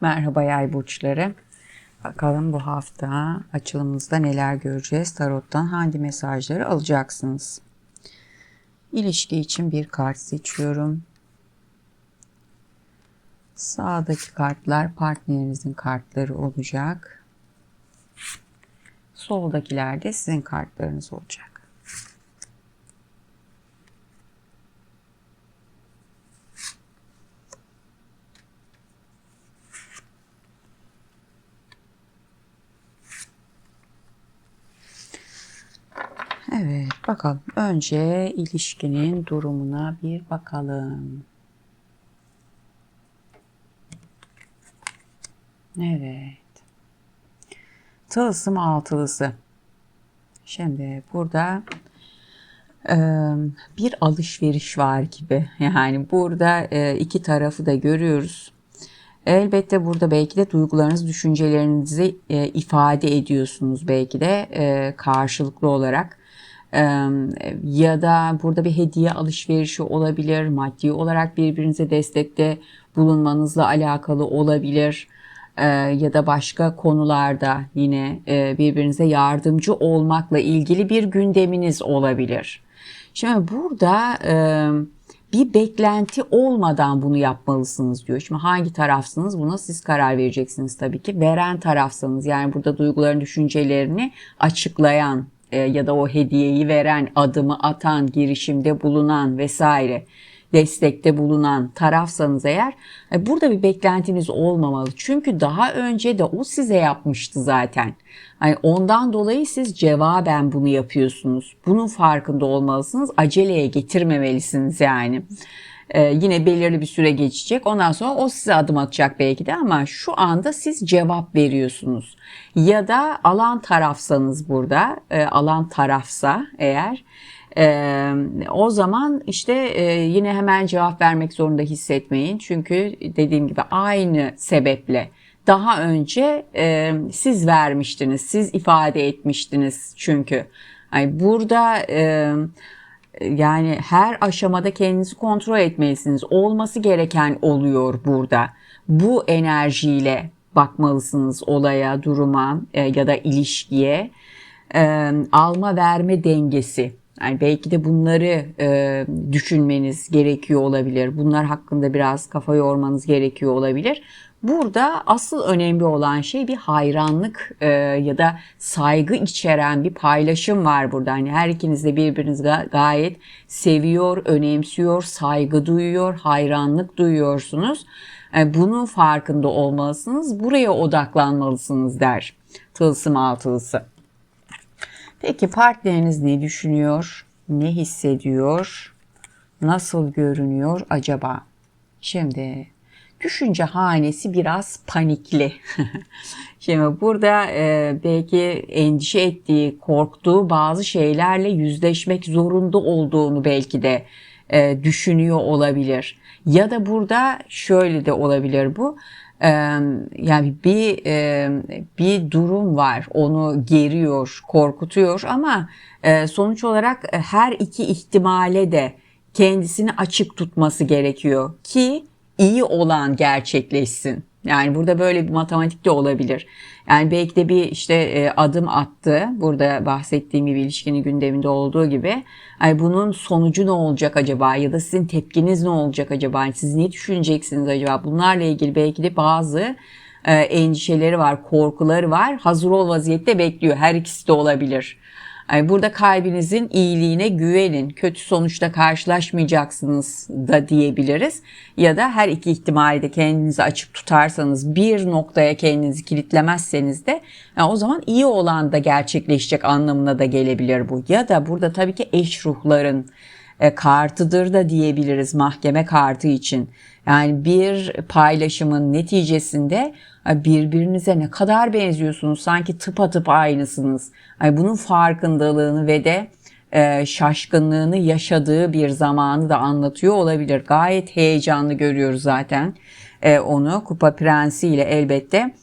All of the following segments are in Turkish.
Merhaba yay burçları. Bakalım bu hafta açılımımızda neler göreceğiz? Tarottan hangi mesajları alacaksınız? İlişki için bir kart seçiyorum. Sağdaki kartlar partnerinizin kartları olacak. Soldakiler de sizin kartlarınız olacak. Evet, bakalım. Önce ilişkinin durumuna bir bakalım. Evet. Tılsım altılısı. Şimdi burada bir alışveriş var gibi. Yani burada iki tarafı da görüyoruz. Elbette burada belki de duygularınız, düşüncelerinizi ifade ediyorsunuz belki de karşılıklı olarak ya da burada bir hediye alışverişi olabilir, maddi olarak birbirinize destekte bulunmanızla alakalı olabilir ya da başka konularda yine birbirinize yardımcı olmakla ilgili bir gündeminiz olabilir. Şimdi burada bir beklenti olmadan bunu yapmalısınız diyor. Şimdi hangi tarafsınız buna siz karar vereceksiniz tabii ki. Veren tarafsanız yani burada duyguların düşüncelerini açıklayan e, ya da o hediyeyi veren, adımı atan, girişimde bulunan vesaire destekte bulunan tarafsanız eğer e, burada bir beklentiniz olmamalı. Çünkü daha önce de o size yapmıştı zaten. Yani ondan dolayı siz cevaben bunu yapıyorsunuz. Bunun farkında olmalısınız. Aceleye getirmemelisiniz yani. Ee, yine belirli bir süre geçecek. Ondan sonra o size adım atacak belki de ama şu anda siz cevap veriyorsunuz. Ya da alan tarafsanız burada, e, alan tarafsa eğer ee, o zaman işte e, yine hemen cevap vermek zorunda hissetmeyin. Çünkü dediğim gibi aynı sebeple daha önce e, siz vermiştiniz, siz ifade etmiştiniz çünkü. Yani burada e, yani her aşamada kendinizi kontrol etmelisiniz. Olması gereken oluyor burada. Bu enerjiyle bakmalısınız olaya, duruma e, ya da ilişkiye. E, alma verme dengesi. Yani belki de bunları e, düşünmeniz gerekiyor olabilir. Bunlar hakkında biraz kafa yormanız gerekiyor olabilir. Burada asıl önemli olan şey bir hayranlık e, ya da saygı içeren bir paylaşım var burada. Hani her ikiniz de birbirinizi gayet seviyor, önemsiyor, saygı duyuyor, hayranlık duyuyorsunuz. E, bunun farkında olmalısınız. Buraya odaklanmalısınız der tılsım altılısı. Peki partneriniz ne düşünüyor? Ne hissediyor? Nasıl görünüyor acaba? Şimdi düşünce hanesi biraz panikli. Şimdi burada e, belki endişe ettiği, korktuğu bazı şeylerle yüzleşmek zorunda olduğunu belki de e, düşünüyor olabilir. Ya da burada şöyle de olabilir bu. E, yani bir e, bir durum var, onu geriyor, korkutuyor ama e, sonuç olarak her iki ihtimale de kendisini açık tutması gerekiyor ki iyi olan gerçekleşsin. Yani burada böyle bir matematik de olabilir. Yani belki de bir işte e, adım attı. Burada bahsettiğim gibi ilişkinin gündeminde olduğu gibi. Yani bunun sonucu ne olacak acaba? Ya da sizin tepkiniz ne olacak acaba? Yani siz ne düşüneceksiniz acaba? Bunlarla ilgili belki de bazı e, endişeleri var, korkuları var. Hazır ol vaziyette bekliyor. Her ikisi de olabilir. Burada kalbinizin iyiliğine güvenin. Kötü sonuçta karşılaşmayacaksınız da diyebiliriz. Ya da her iki ihtimali de kendinizi açık tutarsanız bir noktaya kendinizi kilitlemezseniz de yani o zaman iyi olan da gerçekleşecek anlamına da gelebilir bu. Ya da burada tabii ki eş ruhların e, kartıdır da diyebiliriz mahkeme kartı için. Yani bir paylaşımın neticesinde birbirinize ne kadar benziyorsunuz sanki tıpatıp aynısınız. Yani bunun farkındalığını ve de e, şaşkınlığını yaşadığı bir zamanı da anlatıyor olabilir. Gayet heyecanlı görüyoruz zaten e, onu Kupa Prensi ile elbette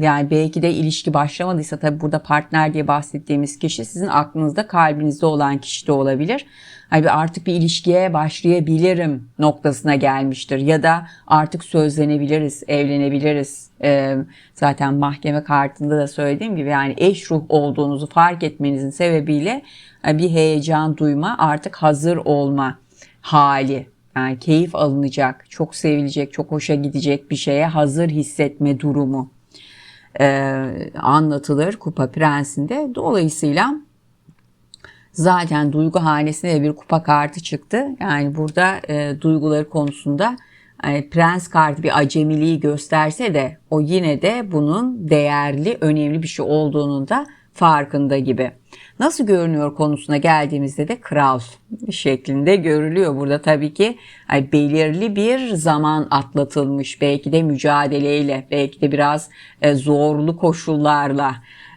Yani belki de ilişki başlamadıysa tabii burada partner diye bahsettiğimiz kişi sizin aklınızda kalbinizde olan kişi de olabilir. Hani artık bir ilişkiye başlayabilirim noktasına gelmiştir ya da artık sözlenebiliriz, evlenebiliriz. Zaten mahkeme kartında da söylediğim gibi yani eş ruh olduğunuzu fark etmenizin sebebiyle e, bir heyecan duyma, artık hazır olma hali yani keyif alınacak, çok sevilecek, çok hoşa gidecek bir şeye hazır hissetme durumu e, anlatılır Kupa Prensi'nde. Dolayısıyla zaten duygu hanesinde de bir kupa kartı çıktı. Yani burada e, duyguları konusunda yani prens kartı bir acemiliği gösterse de o yine de bunun değerli, önemli bir şey olduğunun da farkında gibi. Nasıl görünüyor konusuna geldiğimizde de kral şeklinde görülüyor. Burada tabii ki belirli bir zaman atlatılmış. Belki de mücadeleyle, belki de biraz e, zorlu koşullarla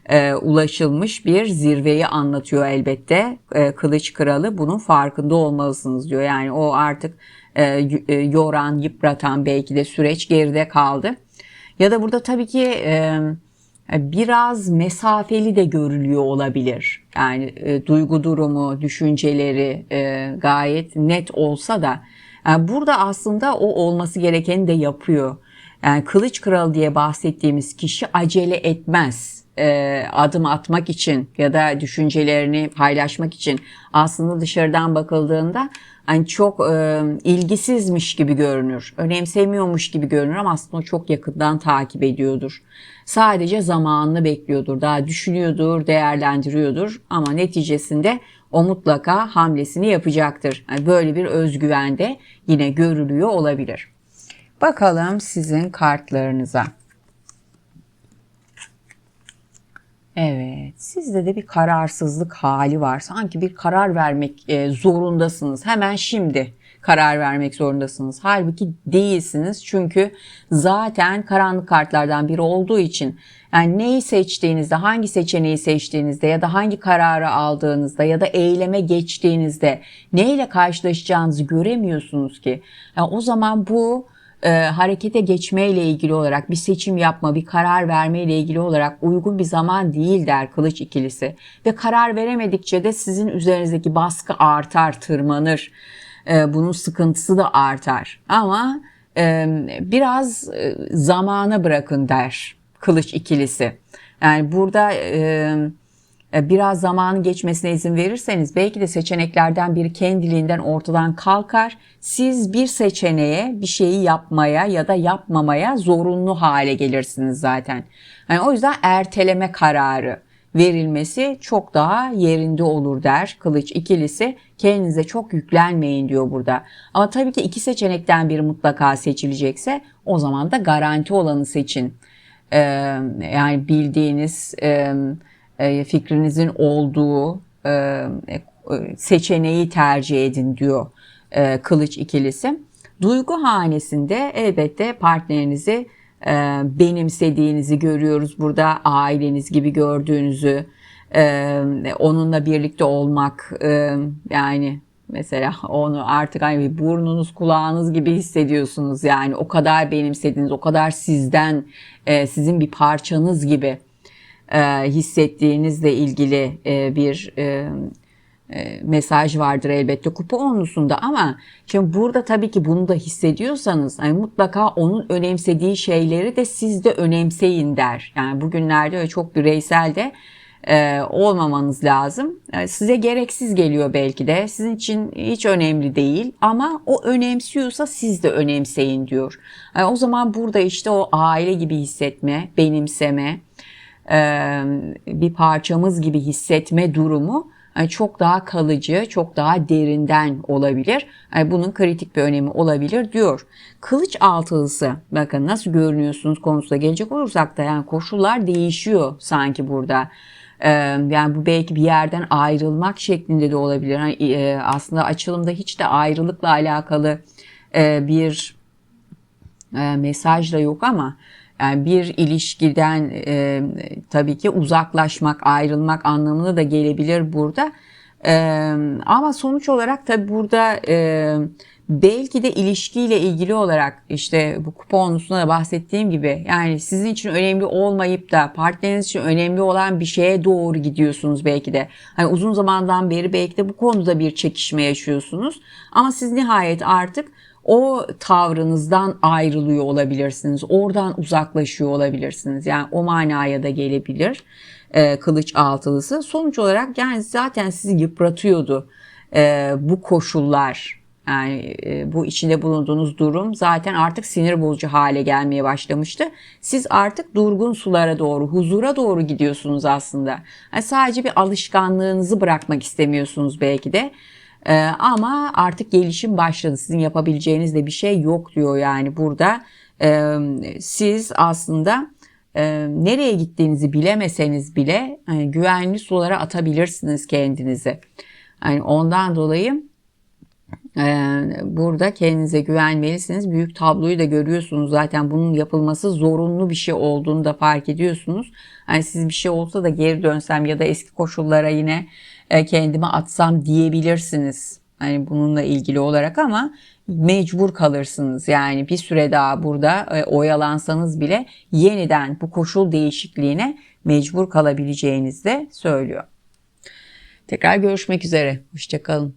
e, ulaşılmış bir zirveyi anlatıyor elbette. E, Kılıç Kralı bunun farkında olmalısınız diyor. Yani o artık e, yoran, yıpratan belki de süreç geride kaldı. Ya da burada tabii ki biraz mesafeli de görülüyor olabilir. Yani e, duygu durumu, düşünceleri e, gayet net olsa da yani burada aslında o olması gerekeni de yapıyor. Yani kılıç kralı diye bahsettiğimiz kişi acele etmez e, adım atmak için ya da düşüncelerini paylaşmak için aslında dışarıdan bakıldığında hani çok e, ilgisizmiş gibi görünür. Önemsemiyormuş gibi görünür ama aslında çok yakından takip ediyordur. Sadece zamanını bekliyordur. Daha düşünüyordur, değerlendiriyordur ama neticesinde o mutlaka hamlesini yapacaktır. Yani böyle bir özgüven de yine görülüyor olabilir. Bakalım sizin kartlarınıza. Evet, sizde de bir kararsızlık hali var. Sanki bir karar vermek e, zorundasınız. Hemen şimdi karar vermek zorundasınız. Halbuki değilsiniz. Çünkü zaten karanlık kartlardan biri olduğu için yani neyi seçtiğinizde, hangi seçeneği seçtiğinizde ya da hangi kararı aldığınızda ya da eyleme geçtiğinizde neyle karşılaşacağınızı göremiyorsunuz ki. Yani o zaman bu e, harekete geçmeyle ilgili olarak bir seçim yapma, bir karar vermeyle ilgili olarak uygun bir zaman değil der kılıç ikilisi. Ve karar veremedikçe de sizin üzerinizdeki baskı artar, tırmanır. E, bunun sıkıntısı da artar. Ama e, biraz e, zamana bırakın der kılıç ikilisi. Yani burada e, biraz zamanın geçmesine izin verirseniz belki de seçeneklerden biri kendiliğinden ortadan kalkar. Siz bir seçeneğe bir şeyi yapmaya ya da yapmamaya zorunlu hale gelirsiniz zaten. Yani o yüzden erteleme kararı verilmesi çok daha yerinde olur der kılıç ikilisi. Kendinize çok yüklenmeyin diyor burada. Ama tabii ki iki seçenekten biri mutlaka seçilecekse o zaman da garanti olanı seçin. Ee, yani bildiğiniz... E, e, fikrinizin olduğu e, e, seçeneği tercih edin diyor kılıç ikilisi. Duygu hanesinde elbette partnerinizi benimsediğinizi görüyoruz. Burada aileniz gibi gördüğünüzü, onunla birlikte olmak yani mesela onu artık hani burnunuz kulağınız gibi hissediyorsunuz yani o kadar benimsediniz o kadar sizden sizin bir parçanız gibi e, hissettiğinizle ilgili e, bir e, e, mesaj vardır elbette kupa onlusunda ama şimdi burada tabii ki bunu da hissediyorsanız yani mutlaka onun önemsediği şeyleri de siz de önemseyin der. Yani bugünlerde öyle çok bireysel de e, olmamanız lazım. Yani size gereksiz geliyor belki de. Sizin için hiç önemli değil ama o önemsiyorsa siz de önemseyin diyor. Yani o zaman burada işte o aile gibi hissetme, benimseme, bir parçamız gibi hissetme durumu çok daha kalıcı, çok daha derinden olabilir. bunun kritik bir önemi olabilir diyor. Kılıç altılısı bakın nasıl görünüyorsunuz konusuna gelecek olursak da yani koşullar değişiyor sanki burada. Yani bu belki bir yerden ayrılmak şeklinde de olabilir. Hani aslında açılımda hiç de ayrılıkla alakalı bir mesaj da yok ama yani bir ilişkiden e, tabii ki uzaklaşmak, ayrılmak anlamına da gelebilir burada. E, ama sonuç olarak tabi burada e, belki de ilişkiyle ilgili olarak işte bu kuponlusuna da bahsettiğim gibi yani sizin için önemli olmayıp da partneriniz için önemli olan bir şeye doğru gidiyorsunuz belki de. Hani uzun zamandan beri belki de bu konuda bir çekişme yaşıyorsunuz ama siz nihayet artık o tavrınızdan ayrılıyor olabilirsiniz. Oradan uzaklaşıyor olabilirsiniz. Yani o manaya da gelebilir e, kılıç altılısı. Sonuç olarak yani zaten sizi yıpratıyordu e, bu koşullar. Yani e, bu içinde bulunduğunuz durum zaten artık sinir bozucu hale gelmeye başlamıştı. Siz artık durgun sulara doğru, huzura doğru gidiyorsunuz aslında. Yani sadece bir alışkanlığınızı bırakmak istemiyorsunuz belki de. Ee, ama artık gelişim başladı. Sizin yapabileceğiniz de bir şey yok diyor yani burada. Ee, siz aslında e, nereye gittiğinizi bilemeseniz bile hani, güvenli sulara atabilirsiniz kendinizi. Yani ondan dolayı e, burada kendinize güvenmelisiniz. Büyük tabloyu da görüyorsunuz zaten bunun yapılması zorunlu bir şey olduğunu da fark ediyorsunuz. Hani siz bir şey olsa da geri dönsem ya da eski koşullara yine e, kendime atsam diyebilirsiniz. Hani bununla ilgili olarak ama mecbur kalırsınız. Yani bir süre daha burada e, oyalansanız bile yeniden bu koşul değişikliğine mecbur kalabileceğinizi de söylüyor. Tekrar görüşmek üzere. Hoşçakalın.